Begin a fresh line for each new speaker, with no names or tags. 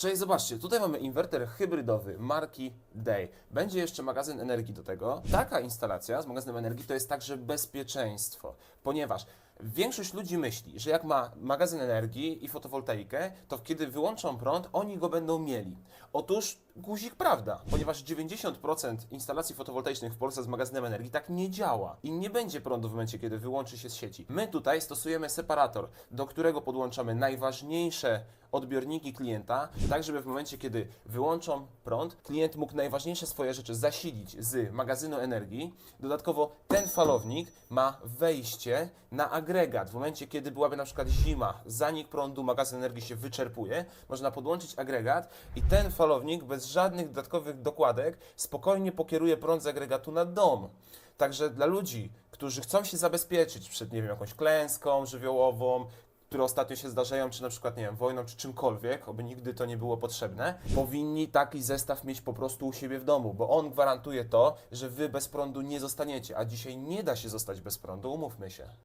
Cześć, zobaczcie, tutaj mamy inwerter hybrydowy marki Day. Będzie jeszcze magazyn energii do tego. Taka instalacja z magazynem energii to jest także bezpieczeństwo, ponieważ większość ludzi myśli, że jak ma magazyn energii i fotowoltaikę, to kiedy wyłączą prąd, oni go będą mieli. Otóż guzik prawda, ponieważ 90% instalacji fotowoltaicznych w Polsce z magazynem energii tak nie działa i nie będzie prądu w momencie, kiedy wyłączy się z sieci. My tutaj stosujemy separator, do którego podłączamy najważniejsze odbiorniki klienta, tak żeby w momencie, kiedy wyłączą prąd, klient mógł najważniejsze swoje rzeczy zasilić z magazynu energii. Dodatkowo ten falownik ma wejście na agregat. W momencie, kiedy byłaby na przykład zima, zanik prądu, magazyn energii się wyczerpuje, można podłączyć agregat i ten falownik bez żadnych dodatkowych dokładek spokojnie pokieruje prąd z agregatu na dom. Także dla ludzi, którzy chcą się zabezpieczyć przed, nie wiem, jakąś klęską żywiołową, które ostatnio się zdarzają, czy na przykład, nie wiem, wojną, czy czymkolwiek, oby nigdy to nie było potrzebne, powinni taki zestaw mieć po prostu u siebie w domu, bo on gwarantuje to, że wy bez prądu nie zostaniecie, a dzisiaj nie da się zostać bez prądu, umówmy się.